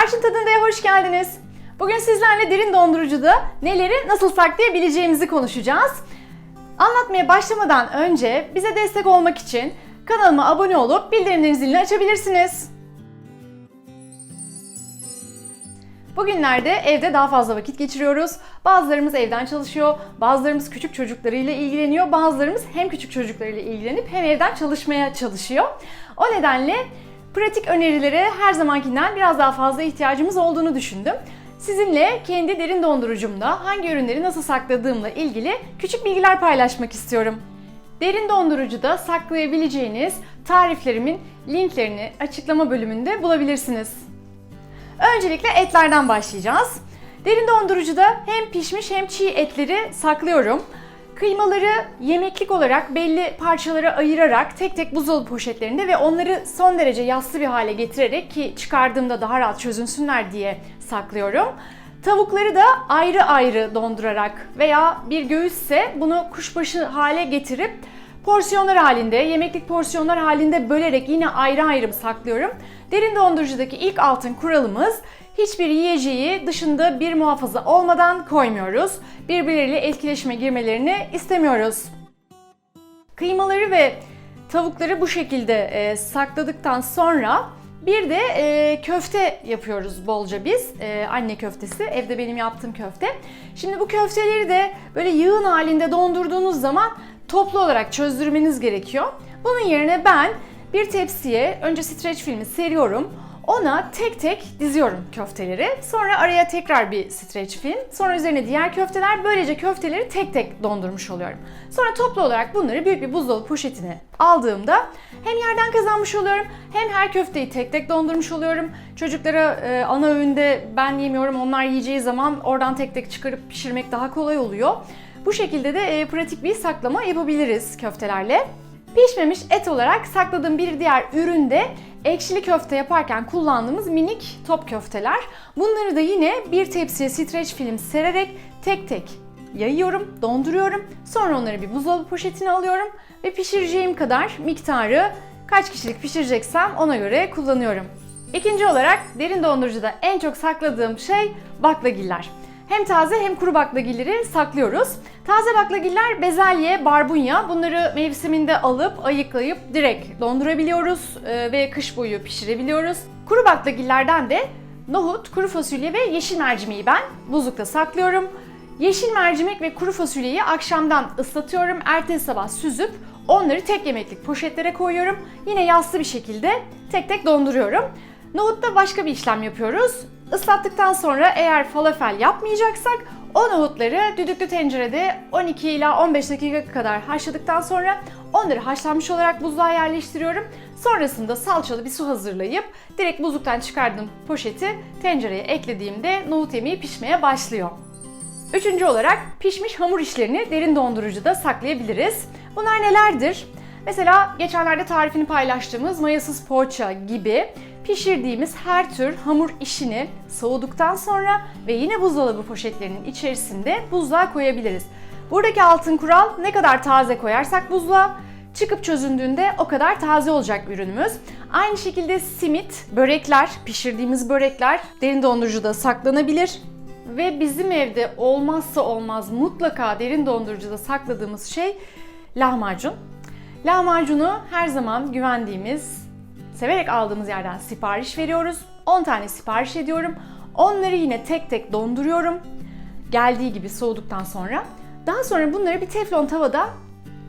Tarçın Tadında'ya hoş geldiniz. Bugün sizlerle derin dondurucuda neleri nasıl saklayabileceğimizi konuşacağız. Anlatmaya başlamadan önce bize destek olmak için kanalıma abone olup bildirimlerin zilini açabilirsiniz. Bugünlerde evde daha fazla vakit geçiriyoruz. Bazılarımız evden çalışıyor, bazılarımız küçük çocuklarıyla ilgileniyor, bazılarımız hem küçük çocuklarıyla ilgilenip hem evden çalışmaya çalışıyor. O nedenle pratik önerilere her zamankinden biraz daha fazla ihtiyacımız olduğunu düşündüm. Sizinle kendi derin dondurucumda hangi ürünleri nasıl sakladığımla ilgili küçük bilgiler paylaşmak istiyorum. Derin dondurucuda saklayabileceğiniz tariflerimin linklerini açıklama bölümünde bulabilirsiniz. Öncelikle etlerden başlayacağız. Derin dondurucuda hem pişmiş hem çiğ etleri saklıyorum. Kıymaları yemeklik olarak belli parçalara ayırarak tek tek buzdolabı poşetlerinde ve onları son derece yassı bir hale getirerek ki çıkardığımda daha rahat çözünsünler diye saklıyorum. Tavukları da ayrı ayrı dondurarak veya bir göğüsse bunu kuşbaşı hale getirip porsiyonlar halinde, yemeklik porsiyonlar halinde bölerek yine ayrı ayrı saklıyorum. Derin dondurucudaki ilk altın kuralımız hiçbir yiyeceği dışında bir muhafaza olmadan koymuyoruz. Birbirleriyle etkileşime girmelerini istemiyoruz. Kıymaları ve tavukları bu şekilde e, sakladıktan sonra bir de e, köfte yapıyoruz bolca biz. E, anne köftesi. Evde benim yaptığım köfte. Şimdi bu köfteleri de böyle yığın halinde dondurduğunuz zaman toplu olarak çözdürmeniz gerekiyor. Bunun yerine ben bir tepsiye önce streç filmi seriyorum. Ona tek tek diziyorum köfteleri. Sonra araya tekrar bir streç film. Sonra üzerine diğer köfteler. Böylece köfteleri tek tek dondurmuş oluyorum. Sonra toplu olarak bunları büyük bir buzdolabı poşetine aldığımda hem yerden kazanmış oluyorum hem her köfteyi tek tek dondurmuş oluyorum. Çocuklara e, ana öğünde ben yemiyorum onlar yiyeceği zaman oradan tek tek çıkarıp pişirmek daha kolay oluyor. Bu şekilde de e, pratik bir saklama yapabiliriz köftelerle. Pişmemiş et olarak sakladığım bir diğer ürün de ekşili köfte yaparken kullandığımız minik top köfteler. Bunları da yine bir tepsiye streç film sererek tek tek yayıyorum, donduruyorum. Sonra onları bir buzdolabı poşetine alıyorum ve pişireceğim kadar miktarı kaç kişilik pişireceksem ona göre kullanıyorum. İkinci olarak derin dondurucuda en çok sakladığım şey baklagiller. Hem taze hem kuru baklagilleri saklıyoruz. Taze baklagiller bezelye, barbunya bunları mevsiminde alıp ayıklayıp direkt dondurabiliyoruz e, ve kış boyu pişirebiliyoruz. Kuru baklagillerden de nohut, kuru fasulye ve yeşil mercimeği ben buzlukta saklıyorum. Yeşil mercimek ve kuru fasulyeyi akşamdan ıslatıyorum. Ertesi sabah süzüp onları tek yemeklik poşetlere koyuyorum. Yine yassı bir şekilde tek tek donduruyorum. Nohutta başka bir işlem yapıyoruz. Islattıktan sonra eğer falafel yapmayacaksak o nohutları düdüklü tencerede 12 ila 15 dakika kadar haşladıktan sonra onları haşlanmış olarak buzluğa yerleştiriyorum. Sonrasında salçalı bir su hazırlayıp direkt buzluktan çıkardığım poşeti tencereye eklediğimde nohut yemeği pişmeye başlıyor. Üçüncü olarak pişmiş hamur işlerini derin dondurucuda saklayabiliriz. Bunlar nelerdir? Mesela geçenlerde tarifini paylaştığımız mayasız poğaça gibi pişirdiğimiz her tür hamur işini soğuduktan sonra ve yine buzdolabı poşetlerinin içerisinde buzluğa koyabiliriz. Buradaki altın kural ne kadar taze koyarsak buzluğa çıkıp çözündüğünde o kadar taze olacak ürünümüz. Aynı şekilde simit, börekler, pişirdiğimiz börekler derin dondurucuda saklanabilir. Ve bizim evde olmazsa olmaz mutlaka derin dondurucuda sakladığımız şey lahmacun. Lahmacunu her zaman güvendiğimiz, severek aldığımız yerden sipariş veriyoruz. 10 tane sipariş ediyorum. Onları yine tek tek donduruyorum. Geldiği gibi soğuduktan sonra. Daha sonra bunları bir teflon tavada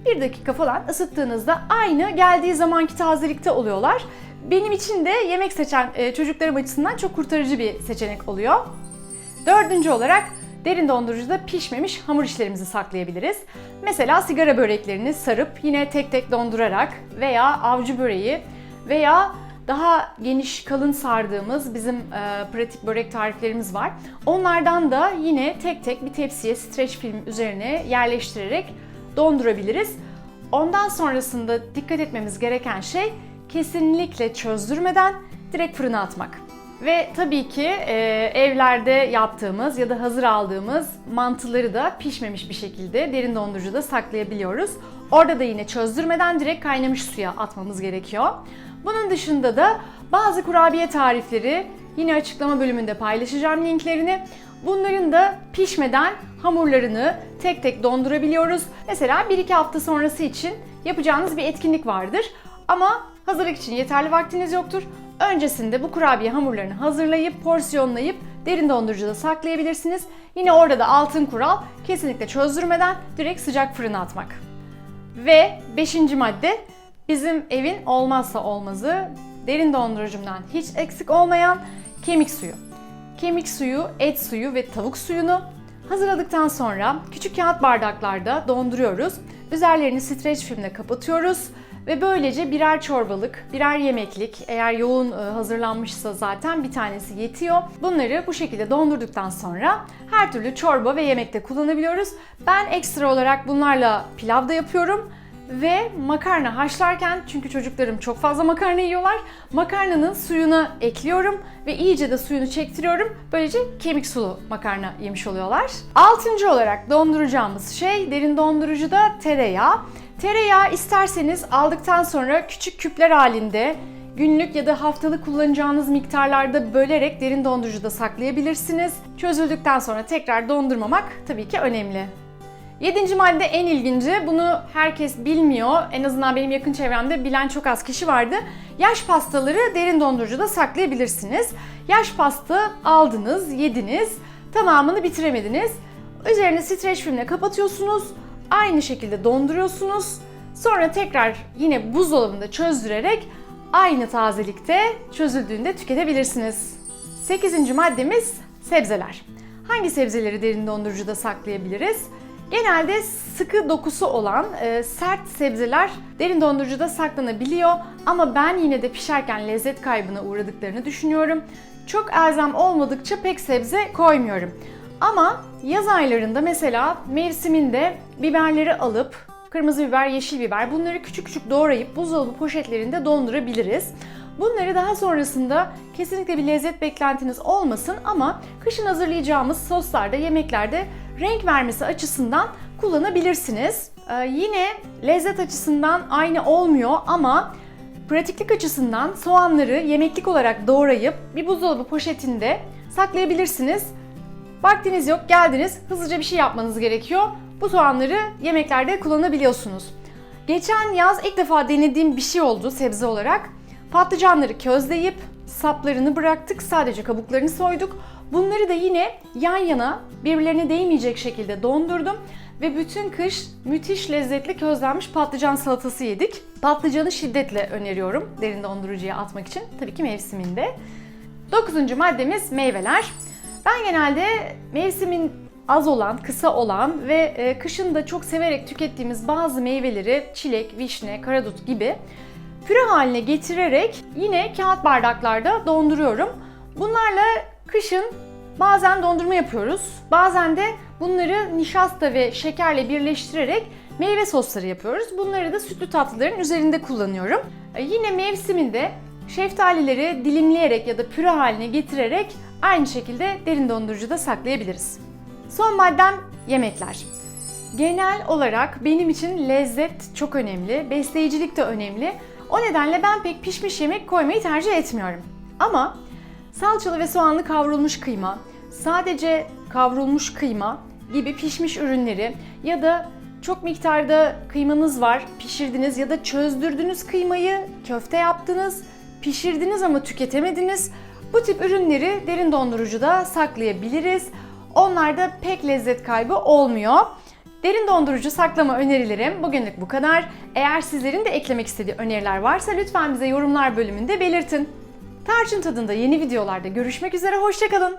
bir dakika falan ısıttığınızda aynı geldiği zamanki tazelikte oluyorlar. Benim için de yemek seçen e, çocuklarım açısından çok kurtarıcı bir seçenek oluyor. Dördüncü olarak derin dondurucuda pişmemiş hamur işlerimizi saklayabiliriz. Mesela sigara böreklerini sarıp yine tek tek dondurarak veya avcı böreği veya daha geniş kalın sardığımız bizim e, pratik börek tariflerimiz var. Onlardan da yine tek tek bir tepsiye streç film üzerine yerleştirerek dondurabiliriz. Ondan sonrasında dikkat etmemiz gereken şey kesinlikle çözdürmeden direkt fırına atmak. Ve tabii ki e, evlerde yaptığımız ya da hazır aldığımız mantıları da pişmemiş bir şekilde derin dondurucuda saklayabiliyoruz. Orada da yine çözdürmeden direkt kaynamış suya atmamız gerekiyor. Bunun dışında da bazı kurabiye tarifleri Yine açıklama bölümünde paylaşacağım linklerini. Bunların da pişmeden hamurlarını tek tek dondurabiliyoruz. Mesela 1-2 hafta sonrası için yapacağınız bir etkinlik vardır. Ama hazırlık için yeterli vaktiniz yoktur. Öncesinde bu kurabiye hamurlarını hazırlayıp, porsiyonlayıp derin dondurucuda saklayabilirsiniz. Yine orada da altın kural kesinlikle çözdürmeden direkt sıcak fırına atmak. Ve 5. madde bizim evin olmazsa olmazı derin dondurucumdan hiç eksik olmayan kemik suyu. Kemik suyu, et suyu ve tavuk suyunu hazırladıktan sonra küçük kağıt bardaklarda donduruyoruz. Üzerlerini streç filmle kapatıyoruz ve böylece birer çorbalık, birer yemeklik, eğer yoğun e, hazırlanmışsa zaten bir tanesi yetiyor. Bunları bu şekilde dondurduktan sonra her türlü çorba ve yemekte kullanabiliyoruz. Ben ekstra olarak bunlarla pilav da yapıyorum. Ve makarna haşlarken çünkü çocuklarım çok fazla makarna yiyorlar. Makarnanın suyuna ekliyorum ve iyice de suyunu çektiriyorum. Böylece kemik sulu makarna yemiş oluyorlar. Altıncı olarak donduracağımız şey derin dondurucuda tereyağı. Tereyağı isterseniz aldıktan sonra küçük küpler halinde günlük ya da haftalık kullanacağınız miktarlarda bölerek derin dondurucuda saklayabilirsiniz. Çözüldükten sonra tekrar dondurmamak tabii ki önemli. Yedinci madde en ilginci. Bunu herkes bilmiyor. En azından benim yakın çevremde bilen çok az kişi vardı. Yaş pastaları derin dondurucuda saklayabilirsiniz. Yaş pasta aldınız, yediniz. Tamamını bitiremediniz. Üzerini streç filmle kapatıyorsunuz. Aynı şekilde donduruyorsunuz. Sonra tekrar yine buzdolabında çözdürerek aynı tazelikte çözüldüğünde tüketebilirsiniz. Sekizinci maddemiz sebzeler. Hangi sebzeleri derin dondurucuda saklayabiliriz? Genelde sıkı dokusu olan e, sert sebzeler derin dondurucuda saklanabiliyor ama ben yine de pişerken lezzet kaybına uğradıklarını düşünüyorum. Çok elzem olmadıkça pek sebze koymuyorum. Ama yaz aylarında mesela mevsiminde biberleri alıp kırmızı biber, yeşil biber bunları küçük küçük doğrayıp buzdolabı poşetlerinde dondurabiliriz. Bunları daha sonrasında kesinlikle bir lezzet beklentiniz olmasın ama kışın hazırlayacağımız soslarda, yemeklerde renk vermesi açısından kullanabilirsiniz. Ee, yine lezzet açısından aynı olmuyor ama pratiklik açısından soğanları yemeklik olarak doğrayıp bir buzdolabı poşetinde saklayabilirsiniz. Vaktiniz yok, geldiniz, hızlıca bir şey yapmanız gerekiyor. Bu soğanları yemeklerde kullanabiliyorsunuz. Geçen yaz ilk defa denediğim bir şey oldu sebze olarak. Patlıcanları közleyip saplarını bıraktık, sadece kabuklarını soyduk. Bunları da yine yan yana birbirlerine değmeyecek şekilde dondurdum ve bütün kış müthiş lezzetli közlenmiş patlıcan salatası yedik. Patlıcanı şiddetle öneriyorum derin dondurucuya atmak için. Tabii ki mevsiminde. Dokuzuncu maddemiz meyveler. Ben genelde mevsimin az olan, kısa olan ve e, kışın da çok severek tükettiğimiz bazı meyveleri çilek, vişne, karadut gibi püre haline getirerek yine kağıt bardaklarda donduruyorum. Bunlarla kışın bazen dondurma yapıyoruz. Bazen de bunları nişasta ve şekerle birleştirerek meyve sosları yapıyoruz. Bunları da sütlü tatlıların üzerinde kullanıyorum. E, Yine mevsiminde şeftalileri dilimleyerek ya da püre haline getirerek aynı şekilde derin dondurucuda saklayabiliriz. Son maddem yemekler. Genel olarak benim için lezzet çok önemli, besleyicilik de önemli. O nedenle ben pek pişmiş yemek koymayı tercih etmiyorum. Ama salçalı ve soğanlı kavrulmuş kıyma, sadece kavrulmuş kıyma gibi pişmiş ürünleri ya da çok miktarda kıymanız var, pişirdiniz ya da çözdürdünüz kıymayı, köfte yaptınız, pişirdiniz ama tüketemediniz. Bu tip ürünleri derin dondurucuda saklayabiliriz. Onlarda pek lezzet kaybı olmuyor. Derin dondurucu saklama önerilerim bugünlük bu kadar. Eğer sizlerin de eklemek istediği öneriler varsa lütfen bize yorumlar bölümünde belirtin. Tarçın tadında yeni videolarda görüşmek üzere, hoşçakalın.